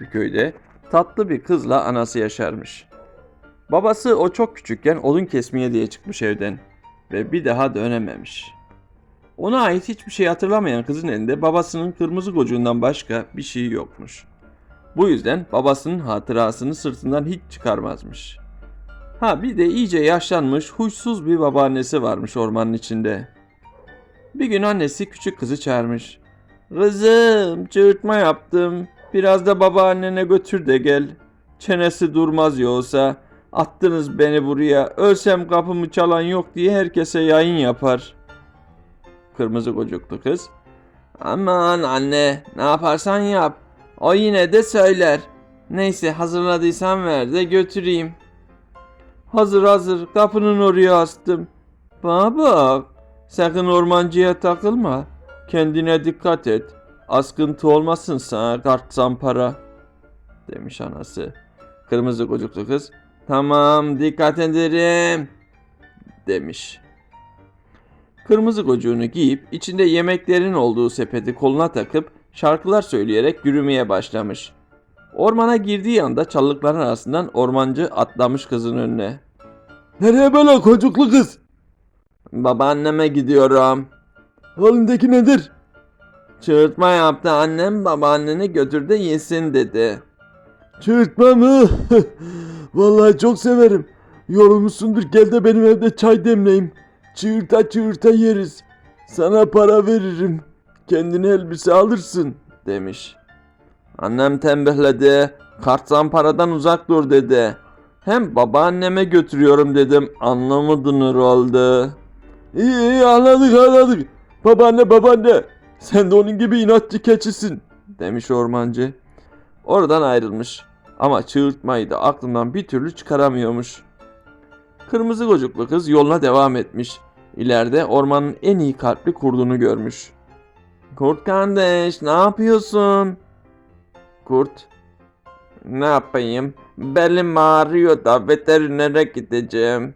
bir köyde tatlı bir kızla anası yaşarmış. Babası o çok küçükken odun kesmeye diye çıkmış evden ve bir daha dönememiş. Ona ait hiçbir şey hatırlamayan kızın elinde babasının kırmızı gocuğundan başka bir şey yokmuş. Bu yüzden babasının hatırasını sırtından hiç çıkarmazmış. Ha bir de iyice yaşlanmış, huysuz bir babaannesi varmış ormanın içinde. Bir gün annesi küçük kızı çağırmış. Kızım, çığırtma yaptım. Biraz da babaannene götür de gel. Çenesi durmaz yoksa. Attınız beni buraya. Ölsem kapımı çalan yok diye herkese yayın yapar. Kırmızı gocuklu kız. Aman anne, ne yaparsan yap. O yine de söyler. Neyse hazırladıysan ver de götüreyim. Hazır hazır kapının oraya astım. Bana bak sakın ormancıya takılma. Kendine dikkat et. Askıntı olmasın sana kart zampara. Demiş anası. Kırmızı gocuklu kız. Tamam dikkat ederim. Demiş. Kırmızı gocuğunu giyip içinde yemeklerin olduğu sepeti koluna takıp şarkılar söyleyerek yürümeye başlamış. Ormana girdiği anda çalılıkların arasından ormancı atlamış kızın önüne. Nereye böyle kocuklu kız? Babaanneme gidiyorum. Halindeki nedir? Çığırtma yaptı annem babaanneni götür de yesin dedi. Çığırtma mı? Vallahi çok severim. Yorulmuşsundur gel de benim evde çay demleyeyim. Çığırta çığırta yeriz. Sana para veririm. Kendine elbise alırsın. demiş. Annem tembihledi. Kart zamparadan uzak dur dedi. Hem babaanneme götürüyorum dedim. Anlamadın herhalde. İyi iyi anladık anladık. Babaanne babaanne. Sen de onun gibi inatçı keçisin. demiş ormancı. Oradan ayrılmış. Ama çığırtmayı da aklından bir türlü çıkaramıyormuş. Kırmızı gocuklu kız yoluna devam etmiş. İleride ormanın en iyi kalpli kurdunu görmüş. Kurt kardeş ne yapıyorsun? Kurt. Ne yapayım? Belim ağrıyor da veterinere gideceğim.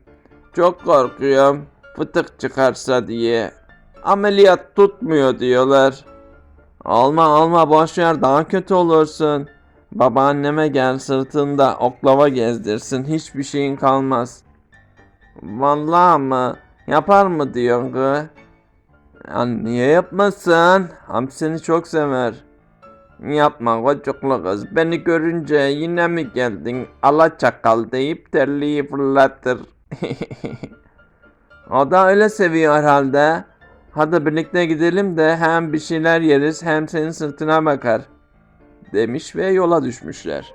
Çok korkuyorum. Fıtık çıkarsa diye. Ameliyat tutmuyor diyorlar. Alma alma boşver daha kötü olursun. Babaanneme gel sırtında oklava gezdirsin hiçbir şeyin kalmaz. Vallahi mı? Yapar mı diyorsun kız? Ya niye yapmasın? Ham seni çok sever. Yapma kocuklu kız. Beni görünce yine mi geldin? Ala çakal deyip terliği fırlatır. o da öyle seviyor herhalde. Hadi birlikte gidelim de hem bir şeyler yeriz hem senin sırtına bakar. Demiş ve yola düşmüşler.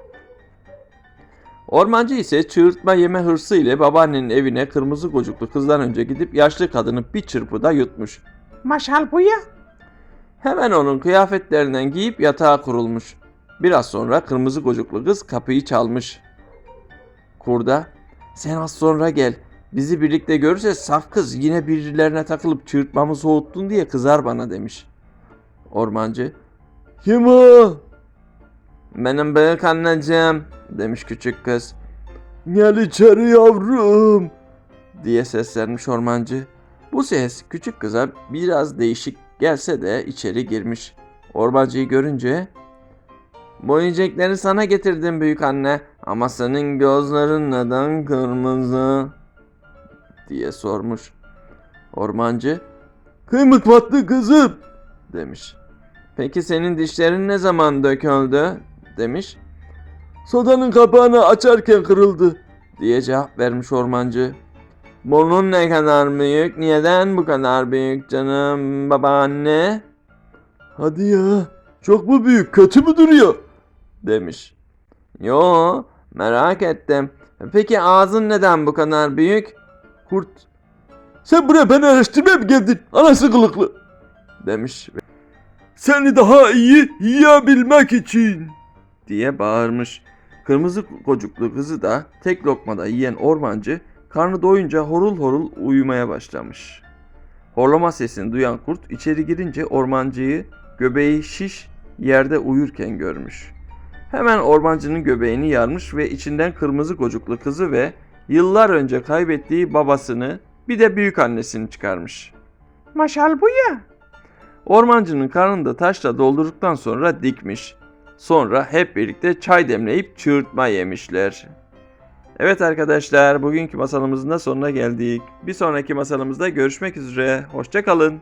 Ormancı ise çığırtma yeme hırsı ile babaannenin evine kırmızı gocuklu kızdan önce gidip yaşlı kadını bir çırpıda yutmuş. Maşal bu ya. Hemen onun kıyafetlerinden giyip yatağa kurulmuş. Biraz sonra kırmızı gocuklu kız kapıyı çalmış. Kurda, sen az sonra gel. Bizi birlikte görürse saf kız yine birilerine takılıp çığırtmamı soğuttun diye kızar bana demiş. Ormancı, Kim o? benim büyük anneciğim demiş küçük kız Gel içeri yavrum. diye seslenmiş ormancı. Bu ses küçük kıza biraz değişik gelse de içeri girmiş. Ormancıyı görünce bu yiyecekleri sana getirdim büyük anne ama senin gözlerin neden kırmızı diye sormuş. Ormancı Kıymık battı kızım. demiş. Peki senin dişlerin ne zaman döküldü demiş Sodanın kapağını açarken kırıldı. diye cevap vermiş ormancı. Burnun ne kadar büyük? Neden bu kadar büyük canım babaanne? Hadi ya. Çok mu büyük? Kötü mü duruyor? demiş. Yo merak ettim. Peki ağzın neden bu kadar büyük? Kurt. Sen buraya beni araştırmaya mı geldin? Anası kılıklı. demiş Seni daha iyi yiyebilmek için. diye bağırmış. Kırmızı kocuklu kızı da tek lokmada yiyen ormancı karnı doyunca horul horul uyumaya başlamış. Horlama sesini duyan kurt içeri girince ormancıyı göbeği şiş yerde uyurken görmüş. Hemen ormancının göbeğini yarmış ve içinden kırmızı kocuklu kızı ve yıllar önce kaybettiği babasını bir de büyük annesini çıkarmış. Maşal bu ya. Ormancının karnını da taşla doldurduktan sonra dikmiş. Sonra hep birlikte çay demleyip çığırtma yemişler. Evet arkadaşlar bugünkü masalımızın da sonuna geldik. Bir sonraki masalımızda görüşmek üzere. Hoşçakalın.